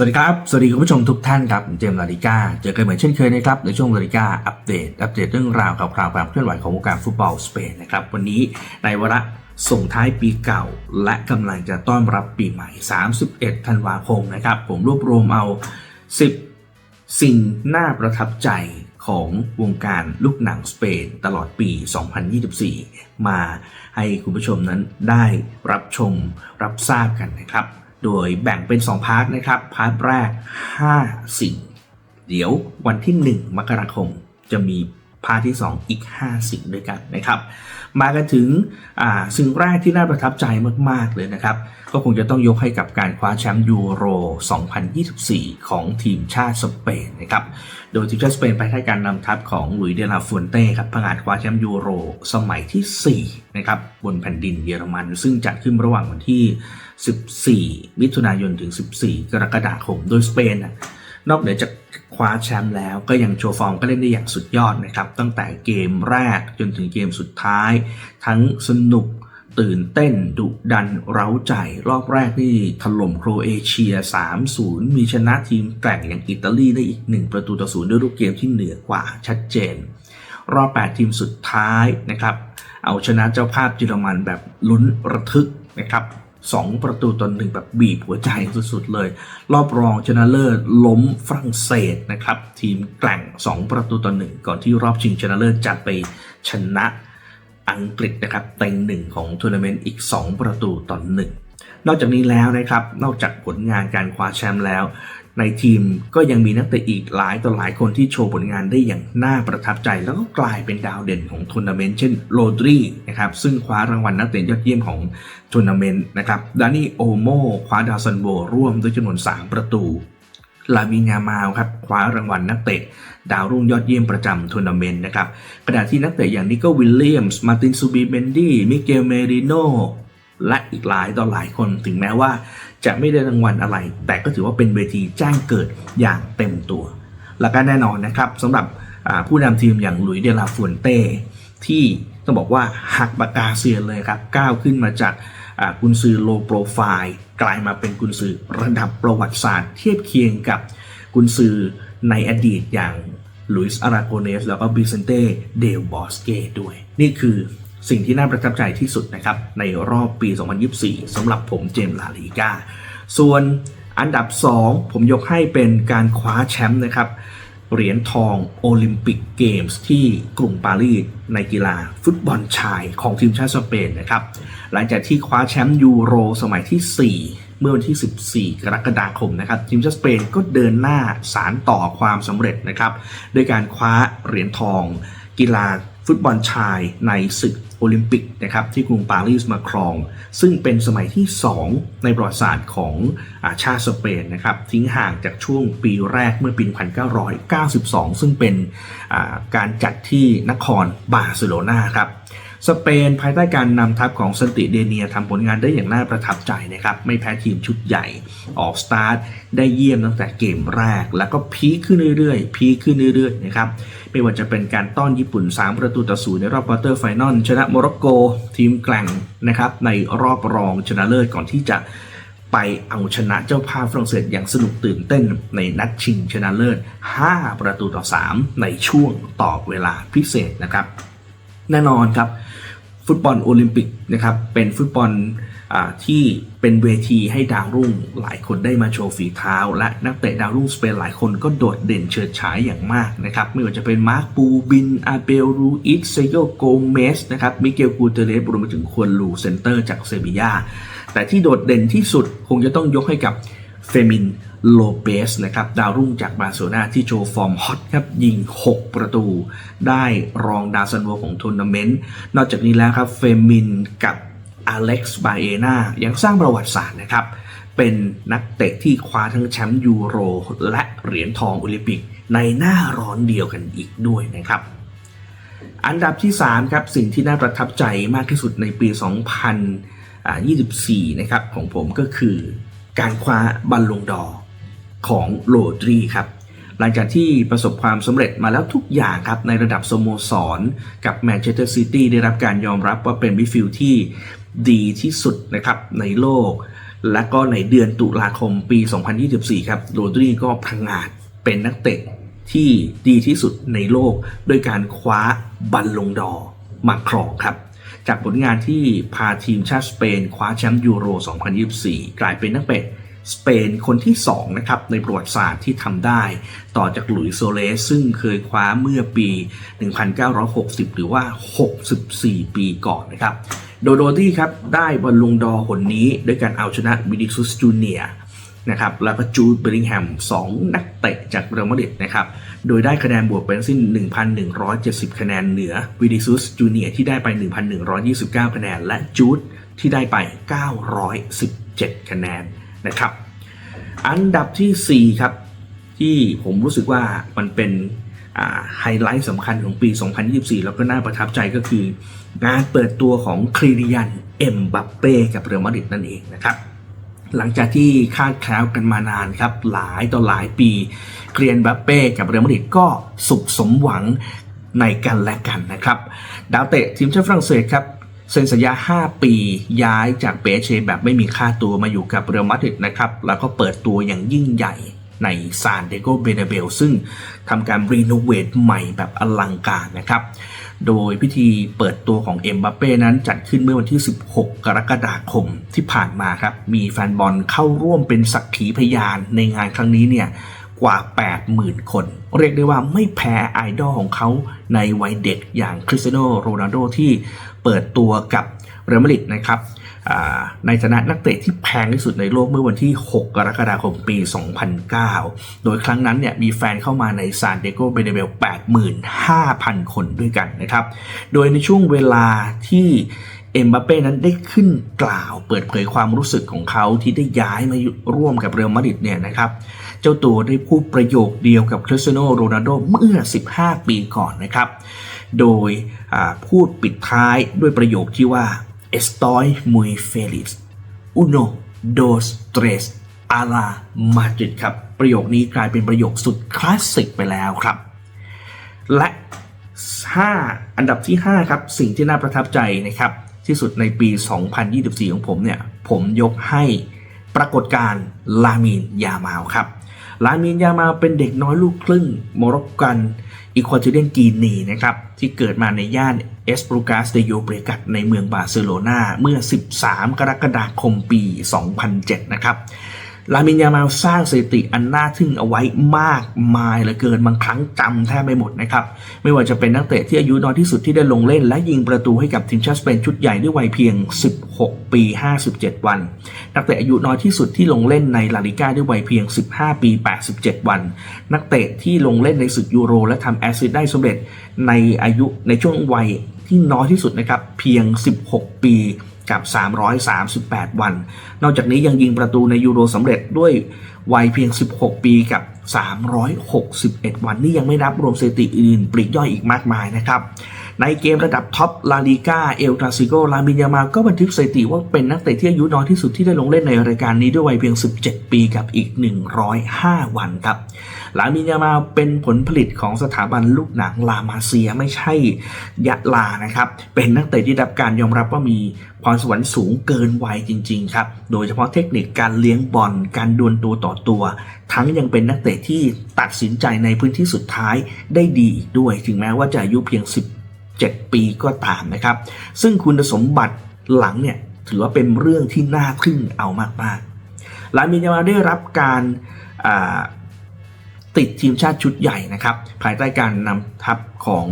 สวัสดีครับ สวัสดีคุณผู้ชมทุกท่านครับผมเจมส์ลาลิก้า เจอกันเหมือนเช่นเคยนะครับ ในช่วงลาลิก้าอัปเดต อัปเดตเรื่องราวข่าวคราวความเคลื่อนไหวของวงการฟุตบอลสเปนนะครับ วันนี้ในวาระส่งท้ายปีเก่า และกำลังจะต้อนรับปีใหม่ 31 ธันวาคมนะครับ ผมรวบรวมเอา 10 สิ่งน่าประทับใจของวงการลูกหนังสเปนตลอดปี 2024 มาให้คุณผู้ชมนั้นได้รับชมรับทราบกันนะครับ โดยแบ่งเป็น 2 พาร์ทนะครับ พาร์ทแรก 5 สิ่ง เดี๋ยววันที่ 1 มกราคมจะมี พาที่ 2 อีก 5 สิ่งด้วยกันนะครับ มากันถึงสิ่งแรกที่น่าประทับใจมาก ๆ เลยนะครับ ก็คงจะต้องยกให้กับการคว้าแชมป์ยูโร 2024 ของทีมชาติสเปนนะครับ โดยทีมชาติสเปนภายใต้การนำทัพของหลุยส์เดลาฟูนเต้ครับประกาศคว้าแชมป์ยูโร สมัยที่ 4 นะครับ บนแผ่นดินเยอรมัน ซึ่งจัดขึ้นระหว่างวันที่ 14 มิถุนายนถึง 14 กรกฎาคมโดยสเปนนะ นอกเหนือจากคว้าแชมป์แล้วก็ยังโชว์ฟอร์มก็เล่นได้อย่างสุดยอดนะครับ ตั้งแต่เกมแรกจนถึงเกมสุดท้าย ทั้งสนุกตื่นเต้นดุดันเร้าใจ รอบแรกนี่ถล่มโครเอเชีย 3-0 มีชนะทีมแกร่งอย่างอิตาลีได้อีก 1 ประตูต่อศูนย์ด้วยรูปเกมที่เหนือกว่าชัดเจน รอบ 8 ทีมสุดท้ายนะครับ เอาชนะเจ้าภาพเยอรมันแบบลุ้นระทึกนะครับ 2 ประตูต่อหนึ่งแบบบีบหัวใจสุดๆเลย รอบรองชนะเลิศล้มฝรั่งเศสนะครับ ทีมแกร่ง 2 ประตูต่อหนึ่งก่อนที่รอบชิงชนะเลิศจะไปชนะอังกฤษนะครับเต็งหนึ่งของทัวร์นาเมนต์อีก 2 ประตูต่อหนึ่ง นอกจากนี้แล้วนะครับนอกจากผลงานการคว้าแชมป์แล้ว ในทีมก็ยังมีนักเตะอีกหลายต่อหลายคนที่โชว์ผลงานได้อย่างน่าประทับใจ แล้วก็กลายเป็นดาวเด่นของทัวร์นาเมนต์เช่นโรดรีนะครับซึ่งคว้ารางวัลนักเตะยอดเยี่ยมของทัวร์นาเมนต์นะครับดานี่โอโมคว้าดาวซันโบร่วมด้วยจำนวน 3 ประตูลามินยามาลครับคว้ารางวัลนักเตะดาวรุ่งยอดเยี่ยมประจำทัวร์นาเมนต์นะครับขณะที่นักเตะอย่างนิโกวิลเลียมส์มาตินซูบีเบนดี้มิเกลเมริโน และอีกหลายต่อหลายคนถึงแม้ว่าจะไม่ได้รางวัลอะไร แต่ก็ถือว่าเป็นเวทีแจ้งเกิดอย่างเต็มตัว และก็แน่นอนนะครับสำหรับผู้นำทีมอย่างหลุยส์เดลาฟูนเต้ที่ต้องบอกว่าหักปากกาเซียนเลยครับก้าวขึ้นมาจากกุนซือโลโปรไฟล์กลายมาเป็นกุนซือระดับประวัติศาสตร์ เทียบเคียงกับกุนซือในอดีตอย่างลุยส์อาราโกเนสแล้วก็บิเซนเต้เดลบอสเก้ด้วย นี่คือ สิ่งที่น่าประทับใจที่สุดนะครับในรอบปี 2024สำหรับผมเจมส์ลาลีกาส่วนอันดับ 2 ผมยกให้เป็นการคว้าแชมป์นะครับเหรียญทองโอลิมปิกเกมส์ที่กรุงปารีสในกีฬาฟุตบอลชายของทีมชาติสเปนนะครับหลังจากที่คว้าแชมป์ยูโรสมัยที่ 4 เมื่อวันที่ 14 กรกฎาคมนะครับทีมชาติสเปนก็เดินหน้าสารต่อความสำเร็จนะครับด้วยการคว้าเหรียญทองกีฬา ฟุตบอลชายในศึกโอลิมปิกนะครับที่กรุงปารีสมาครอง ซึ่งเป็นสมัยที่ 2 ในประวัติศาสตร์ของอาชาติสเปนนะครับทิ้งห่างจากช่วงปีแรกเมื่อปี 1992 ซึ่งเป็นการจัดที่นครบาร์เซโลนาครับ สเปนภายใต้การนำทัพของซันติเดเนียทำผลงานได้อย่างน่าประทับใจนะครับ ไม่แพ้ทีมชุดใหญ่ ออกสตาร์ทได้เยี่ยมตั้งแต่เกมแรก แล้วก็พีคขึ้นเรื่อยๆ พีคขึ้นเรื่อยๆนะครับ ไม่ว่าจะเป็นการต้อนญี่ปุ่น 3 ประตูต่อศูนย์ในรอบควอเตอร์ไฟนอลชนะโมร็อกโก ทีมแกร่งนะครับในรอบรองชนะเลิศก่อนที่จะไปเอาชนะเจ้าภาพฝรั่งเศสอย่างสนุกตื่นเต้นในนัดชิงชนะเลิศ 5 ประตูต่อ 3 ในช่วงต่อเวลาพิเศษนะครับ แน่นอนครับ ฟุตบอลโอลิมปิกนะครับเป็นฟุตบอลอที่เป็นเวทีให้ดาวรุ่งหลายคนได้มาโชว์ฝีเท้า และนักเตะดาวรุ่งสเปนหลายคนก็โดดเด่นเฉิดฉายอย่างมากนะครับไม่ว่าจะเป็นมาร์คปูบิน อาเบลรูอิสเซโยโกเมสนะครับมิเกลกูเตเรสรวมไปถึงควนลูเซนเตอร์จากเซบียาแต่ที่โดดเด่นที่สุดคงจะต้องยกให้กับเฟมิน โลเปสนะครับดาวรุ่งจากบาร์เซโลนาที่โชว์ฟอร์มฮอตครับยิง 6 ประตู ได้รองดาวซันโวของทัวร์นาเมนต์ นอกจากนี้แล้วครับเฟมินกับอเล็กซ์บาเอนายังสร้างประวัติศาสตร์นะครับ เป็นนักเตะที่คว้าทั้งแชมป์ยูโร และเหรียญทองโอลิมปิกในหน้าร้อนเดียวกันอีกด้วยนะครับอันดับที่ 3 ครับ สิ่งที่น่าประทับใจมากที่สุดในปี 2024 นะครับ ของผมก็คือการคว้าบัลลงดอร์ ของโรดรีครับหลังจากที่ประสบความสำเร็จมาแล้วทุกอย่างครับในระดับสโมสร กับแมนเชสเตอร์ซิตี้ได้รับการยอมรับว่าเป็นมิดฟิลด์ที่ดีที่สุดนะครับในโลก และก็ในเดือนตุลาคมปี 2024 ครับโรดรีก็พังงาดเป็นนักเตะที่ดีที่สุดในโลก โดยการคว้าบัลลงดอมาครองครับ จากผลงานที่พาทีมชาติสเปน คว้าแชมป์ยูโร 2024 กลายเป็นนักเตะ สเปนคนที่2นะครับในประวัติศาสตร์ที่ทำได้ ต่อจากหลุยส์โซเลสซึ่งเคยคว้าเมื่อปี 1960 หรือว่า 64 ปีก่อนนะครับ โดโดตี้ครับได้บอลลูนดอร์หนนี้ด้วยการเอาชนะวินิซุสจูเนียนะครับแล้วก็จูดเบริงแฮม 2 นักเตะจากเรอัลมาดริดนะครับ โดยได้คะแนนบวกเป็นทั้งสิ้น 1,170 คะแนนเหนือวินิซุสจูเนียที่ได้ไป 1,129 คะแนน และจูดที่ได้ไป 917 คะแนน นะครับ อันดับทีสี่ 4 ครับ ที่ผมรู้สึกว่ามันเป็นไฮไลท์สำคัญของปี 2024 แล้วก็น่าประทับใจก็คืองานเปิดตัวของคลีรียนเอ็มบัปเป้กับเรอัลมาดริดนั่นเองนะครับ หลังจากที่คาดแคล้วกันมานานครับ หลายต่อหลายปีเคลียนบัปเป้กับเรอัลมาดริดก็สุขสมหวังในกันและกันนะครับ ดาวเตะทีมชาติฝรั่งเศสครับ เซ็นสัญญา 5 ปีย้ายจากเปเชแบบไม่มีค่าตัวมาอยู่กับเรอัลมาดริดนะครับ แล้วก็เปิดตัวอย่างยิ่งใหญ่ในซานเดโกเบเนเบลซึ่งทำการรีโนเวทใหม่แบบอลังการนะครับ โดยพิธีเปิดตัวของเอ็มบัปเป้นั้นจัดขึ้นเมื่อวันที่ 16 กรกฎาคมที่ผ่านมาครับ มีแฟนบอลเข้าร่วมเป็นสักขีพยานในงานครั้งนี้เนี่ยกว่า 80,000 คน เรียกได้ว่าไม่แพ้ไอดอลของเขาในวัยเด็กอย่างคริสเตียโนโรนัลโดที่ เปิดตัวกับเรอัลมาดริดนะครับในฐานะนักเตะที่แพงที่สุดในโลกเมื่อวันที่ 6 กรกฎาคมปี 2009 โดยครั้งนั้นเนี่ยมีแฟนเข้ามาในซานเดโกเบเนเบล 85,000 คนด้วยกันนะครับ โดยในช่วงเวลาที่เอ็มบัปเป้นั้นได้ขึ้นกล่าวเปิดเผยความรู้สึกของเขาที่ได้ย้ายมาร่วมกับเรอัลมาดริดเนี่ยนะครับ เจ้าตัวได้พูดประโยคเดียวกับคริสเตียโนโรนัลโดเมื่อ 15 ปีก่อนนะครับ โดยพูดปิดท้ายด้วยประโยคที่ว่า Estoy muy feliz uno dos tres a la Madrid ครับ ประโยคนี้กลายเป็นประโยคสุดคลาสสิกไปแล้วครับ และ 5 อันดับที่ 5 ครับ สิ่งที่น่าประทับใจนะครับ ที่สุดในปี 2024 ของผมเนี่ย ผมยกให้ปรากฏการ์ลามีนยามาลครับ ลามีนยามาเป็นเด็กน้อยลูกครึ่งโมร็อกกันอีควาเตเรียนกีนีนะครับที่เกิดมาในย่านเอสปรูกาสเดโยเบรกัตในเมืองบาร์เซโลนาเมื่อ 13 กรกฎาคมปี 2007 นะครับ ลามินยามาสร้างสถิติอันน่าทึ่งเอาไว้มากมายเหลือเกินบางครั้งจำแทบไม่หมดนะครับ ไม่ว่าจะเป็นนักเตะที่อายุน้อยที่สุดที่ได้ลงเล่น และยิงประตูให้กับทีมชาติสเปนชุดใหญ่ด้วยวัยเพียง 16 ปี 57 วัน นักเตะอายุน้อยที่สุดที่ลงเล่นในลาลิก้าด้วยวัยเพียง 15 ปี 87 วัน นักเตะที่ลงเล่นในศึกยูโร และทำแอสซิสต์ได้สำเร็จในอายุในช่วงวัยที่น้อยที่สุดนะครับเพียง 16 ปี กับ 338 วัน นอกจากนี้ยังยิงประตูในยูโรสำเร็จด้วยวัยเพียง 16 ปีกับ 361 วันนี่ยังไม่นับรวมสถิติอื่นปลีกย่อยอีกมากมายนะครับในเกมระดับท็อปลาลิก้าเอลทราซิโกลามินยามาก็บันทึกสถิติว่าเป็นนักเตะที่อายุน้อยที่สุดที่ได้ลงเล่นในรายการนี้ด้วยวัยเพียง 17 ปีกับอีก 105 วันครับ ลามินยามาเป็นผลผลิตของสถาบันลูกหนังลามาเซียไม่ใช่ยะลานะครับ เป็นนักเตะที่ด้รับการยอมรับว่ามีพรสวรรค์สูงเกินวัยจริง ๆ ครับ โดยเฉพาะเทคนิคการเลี้ยงบอล การดวลตัวต่อตัว ทั้งยังเป็นนักเตะที่ตัดสินใจในพื้นที่สุดท้ายได้ดีอีกด้วย ถึงแม้ว่าจะอายุเพียง 17 ปีก็ตามนะครับ ซึ่งคุณสมบัติหลังเนี่ยถือว่าเป็นเรื่องที่น่าทึ่งเอามากๆลามินยามาได้รับการ ติดทีมชาติชุดใหญ่นะครับ ภายใต้การนำทัพของ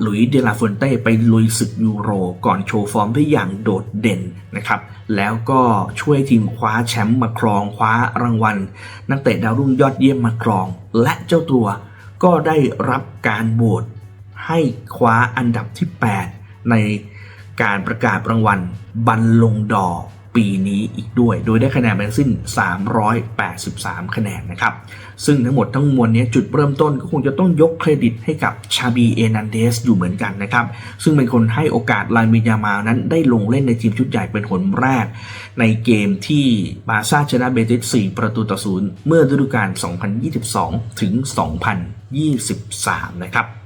หลุยเดลาฟอนเต้ไปลุยศึกยูโร ก่อนโชว์ฟอร์มได้อย่างโดดเด่นนะครับ แล้วก็ช่วยทีมคว้าแชมป์มาครองคว้ารางวัล นักเตะดาวรุ่งยอดเยี่ยมมาครอง และเจ้าตัวก็ได้รับการโหวตให้คว้าอันดับที่ 8 ในการประกาศรางวัลบัลลงดอ ปีนี้อีกด้วย โดยได้คะแนนเป็นสิ้น 383 คะแนนนะครับ ซึ่งทั้งหมดทั้งมวลนี้จุดเริ่มต้นก็คงจะต้องยกเครดิตให้กับชาบีเอนันเดสอยู่เหมือนกันนะครับ ซึ่งเป็นคนให้โอกาสลามินยามานั้นได้ลงเล่นในทีมชุดใหญ่เป็นคนแรก ในเกมที่บาซ่าชนะเบติส 4 ประตูต่อศูนย์เมื่อฤดูกาล 2022 ถึง 2023 นะครับ